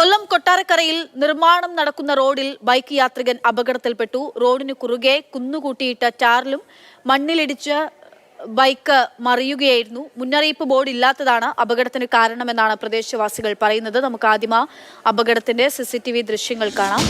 കൊല്ലം കൊട്ടാരക്കരയിൽ നിർമ്മാണം നടക്കുന്ന റോഡിൽ ബൈക്ക് യാത്രികൻ അപകടത്തിൽപ്പെട്ടു. റോഡിന് കുറുകെ കുന്നുകൂട്ടിയിട്ട ടാറിലും മണ്ണിലിടിച്ച് ബൈക്ക് മറിയുകയായിരുന്നു. മുന്നറിയിപ്പ് ബോർഡ് ഇല്ലാത്തതാണ് അപകടത്തിന് കാരണമെന്നാണ് പ്രദേശവാസികൾ പറയുന്നത്. നമുക്ക് ആദ്യം അപകടത്തിന്റെ സിസിടിവി ദൃശ്യങ്ങൾ കാണാം.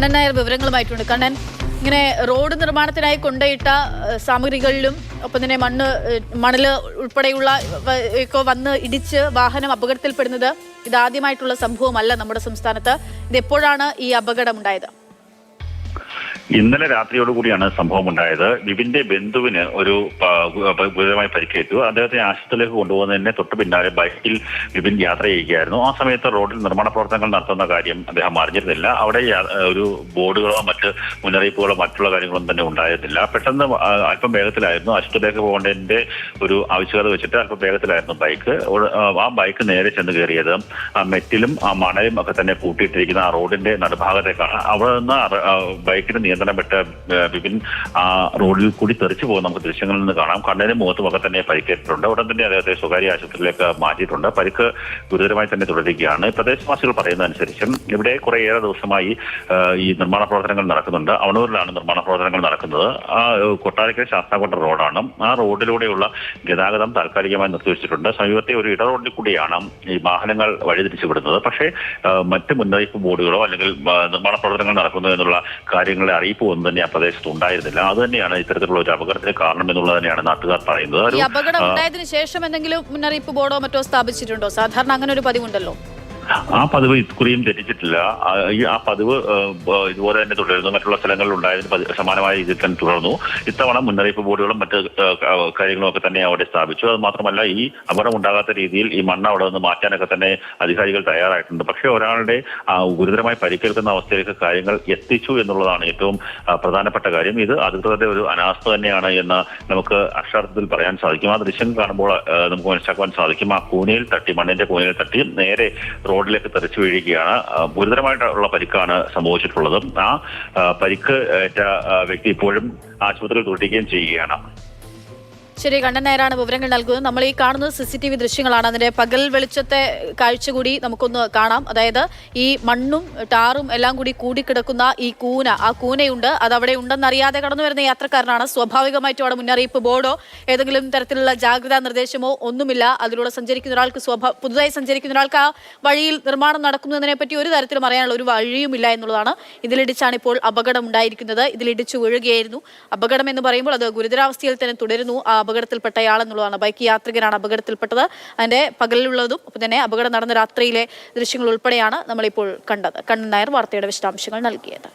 കണ്ണൻ നായർ വിവരങ്ങളുമായിട്ടുണ്ട്. കണ്ണൻ ഇങ്ങനെ റോഡ് നിർമ്മാണത്തിനായി കൊണ്ടയിട്ട സാമഗ്രികളിലും ഒപ്പം തന്നെ മണ്ണ് മണൽ ഉൾപ്പെടെയുള്ള ഒക്കെ വന്ന് ഇടിച്ച് വാഹനം അപകടത്തിൽപ്പെടുന്നത് ഇതാദ്യമായിട്ടുള്ള സംഭവമല്ല നമ്മുടെ സംസ്ഥാനത്ത്. ഇത് എപ്പോഴാണ് ഈ അപകടം ഉണ്ടായത് ഇന്നലെ രാത്രിയോടുകൂടിയാണ് സംഭവം ഉണ്ടായത്. വിപിന്റെ ബന്ധുവിന് ഒരു ഗുരുതരമായി പരിക്കേറ്റു. അദ്ദേഹത്തെ ആശുപത്രിയിലേക്ക് കൊണ്ടുപോകുന്നതിന് തൊട്ട് പിന്നാലെ ബൈക്കിൽ വിപിൻ യാത്ര ചെയ്യുകയായിരുന്നു. ആ സമയത്ത് റോഡിൽ നിർമ്മാണ പ്രവർത്തനങ്ങൾ നടത്തുന്ന കാര്യം അദ്ദേഹം അറിഞ്ഞിരുന്നില്ല. അവിടെ ഒരു ബോർഡുകളോ മറ്റ് മുന്നറിയിപ്പുകളോ മറ്റുള്ള കാര്യങ്ങളൊന്നും തന്നെ ഉണ്ടായിരുന്നില്ല. പെട്ടെന്ന് അല്പം വേഗത്തിലായിരുന്നു. ആശുപത്രിയിലേക്ക് പോകേണ്ടതിന്റെ ഒരു ആവശ്യകത വെച്ചിട്ട് അല്പം വേഗത്തിലായിരുന്നു ബൈക്ക്. ആ, ബൈക്ക് നേരെ ചെന്ന് കയറിയത് ആ മെറ്റിലും ആ മണലും ഒക്കെ തന്നെ കൂട്ടിയിട്ടിരിക്കുന്ന ആ റോഡിന്റെ നടുഭാഗത്തേക്കാണ്. അവിടെ നിന്ന് ബൈക്കിന് നിയന്ത്രണം ഏഹ് വിപിൻ ആ റോഡിൽ കൂടി തെറിച്ചു പോകുന്ന നമുക്ക് ദൃശ്യങ്ങളിൽ നിന്ന് കാണാം. കണ്ണിന് മുഖത്തുമൊക്കെ തന്നെ പരിക്കേറ്റിട്ടുണ്ട്. ഉടൻ തന്നെ അദ്ദേഹത്തെ സ്വകാര്യ ആശുപത്രിയിലേക്ക് മാറ്റിയിട്ടുണ്ട്. പരിക്ക് ഗുരുതരമായി തന്നെ തുടരുകയാണ്. പ്രദേശവാസികൾ പറയുന്നതനുസരിച്ച് ഇവിടെ കുറേയേറെ ദിവസമായി ഈ നിർമ്മാണ പ്രവർത്തനങ്ങൾ നടക്കുന്നുണ്ട്. അവണൂരിലാണ് നിർമ്മാണ പ്രവർത്തനങ്ങൾ നടക്കുന്നത്. ആ കൊട്ടാരക്കര ശാസ്താംകോട്ട റോഡാണ്. ആ റോഡിലൂടെയുള്ള ഗതാഗതം താൽക്കാലികമായി നിർത്തിവെച്ചിട്ടുണ്ട്. സമീപത്തെ ഒരു ഇട റോഡിൽ കൂടിയാണ് ഈ വാഹനങ്ങൾ വഴിതിരിച്ചു വിടുന്നത്. പക്ഷേ മറ്റ് മുന്നറിയിപ്പ് ബോർഡുകളോ അല്ലെങ്കിൽ നിർമ്മാണ പ്രവർത്തനങ്ങൾ നടക്കുന്നു എന്നുള്ള കാര്യങ്ങളെ അറിയിപ്പ് ഒന്നും തന്നെ ആ പ്രദേശത്ത് ഉണ്ടായിരുന്നില്ല. അത് തന്നെയാണ് ഇത്തരത്തിലുള്ള ഒരു അപകടത്തിന് കാരണം എന്നുള്ളത് തന്നെയാണ് നാട്ടുകാർ പറയുന്നത്. അപകടം ഉണ്ടായതിനു ശേഷം എന്തെങ്കിലും മുന്നറിയിപ്പ് ബോർഡോ മറ്റോ സ്ഥാപിച്ചിട്ടുണ്ടോ? സാധാരണ അങ്ങനെ ഒരു പതിവുണ്ടല്ലോ. ആ പതിവ് ഇക്കുറിയും തെറ്റിച്ചിട്ടില്ല ആ, പതിവ് ഇതുപോലെ തന്നെ തുടരുന്നു. മറ്റുള്ള സ്ഥലങ്ങളിൽ ഉണ്ടായതിന് സമാനമായ രീതിയിൽ തന്നെ തുടർന്നു. ഇത്തവണ മുന്നറിയിപ്പ് ബോർഡുകളും മറ്റ് കാര്യങ്ങളും ഒക്കെ തന്നെ അവിടെ സ്ഥാപിച്ചു. അത് മാത്രമല്ല ഈ അപകടം ഉണ്ടാകാത്ത രീതിയിൽ ഈ മണ്ണ് അവിടെ നിന്ന് മാറ്റാനൊക്കെ തന്നെ അധികാരികൾ തയ്യാറായിട്ടുണ്ട്. പക്ഷേ ഒരാളുടെ ഗുരുതരമായി പരിക്കേൽക്കുന്ന അവസ്ഥയിലേക്ക് കാര്യങ്ങൾ എത്തിച്ചു എന്നുള്ളതാണ് ഏറ്റവും പ്രധാനപ്പെട്ട കാര്യം. ഇത് അധികൃതരുടെ ഒരു അനാസ്ഥ തന്നെയാണ് എന്ന് നമുക്ക് അക്ഷരാർത്ഥത്തിൽ പറയാൻ സാധിക്കും. ആ ദൃശ്യം കാണുമ്പോൾ നമുക്ക് മനസ്സിലാക്കുവാൻ സാധിക്കും. ആ കൂനയിൽ തട്ടി മണ്ണിന്റെ കൂനയിൽ തട്ടി നേരെ റോഡിലേക്ക് തെറിച്ചു വീഴുകയാണ്. ഗുരുതരമായിട്ടുള്ള പരിക്കാണ് സംഭവിച്ചിട്ടുള്ളത്. ആ, പരിക്ക് ഏറ്റ വ്യക്തി ഇപ്പോഴും ആശുപത്രിയിൽ തുടരുകയും ചെയ്യുകയാണ്. ശരി കണ്ണൻ നേരാണ് വിവരങ്ങൾ നൽകുന്നത്. നമ്മൾ ഈ കാണുന്നത് സി സി ടി വി ദൃശ്യങ്ങളാണ്. അതിന്റെ പകൽ വെളിച്ചത്തെ കാഴ്ച കൂടി നമുക്കൊന്ന് കാണാം. അതായത് ഈ മണ്ണും ടാറും എല്ലാം കൂടി കൂടിക്കിടക്കുന്ന ഈ കൂന ആ കൂനയുണ്ട്. അത് അവിടെ ഉണ്ടെന്നറിയാതെ കടന്നു വരുന്ന യാത്രക്കാരനാണ്. സ്വാഭാവികമായിട്ടും അവിടെ മുന്നറിയിപ്പ് ബോർഡോ ഏതെങ്കിലും തരത്തിലുള്ള ജാഗ്രതാ നിർദ്ദേശമോ ഒന്നുമില്ല. അതിലൂടെ സഞ്ചരിക്കുന്ന ഒരാൾക്ക് സ്വഭാവ പുതുതായി സഞ്ചരിക്കുന്ന ഒരാൾക്ക് ആ വഴിയിൽ നിർമ്മാണം നടക്കുന്നതിനെ പറ്റി ഒരു തരത്തിലും അറിയാനുള്ള ഒരു വഴിയുമില്ല എന്നുള്ളതാണ് ഇതിലിടിച്ചാണ് ഇപ്പോൾ അപകടം ഉണ്ടായിരിക്കുന്നത്. ഇതിലിടിച്ചു വീഴുകയായിരുന്നു. അപകടം എന്ന് പറയുമ്പോൾ അത് ഗുരുതരാവസ്ഥയിൽ തന്നെ തുടരുന്നു. ആ അപകടത്തിൽപ്പെട്ടയാളെന്നുള്ളതാണ്. ബൈക്ക് യാത്രികനാണ് അപകടത്തിൽപ്പെട്ടത്. അതിന്റെ പകലിലുള്ളതും ഒപ്പം തന്നെ അപകടം നടന്ന രാത്രിയിലെ ദൃശ്യങ്ങൾ ഉൾപ്പെടെയാണ് നമ്മളിപ്പോൾ കണ്ടത്. കണ്ണൻ നായർ വാർത്തയുടെ വിശദാംശങ്ങൾ നൽകിയത്.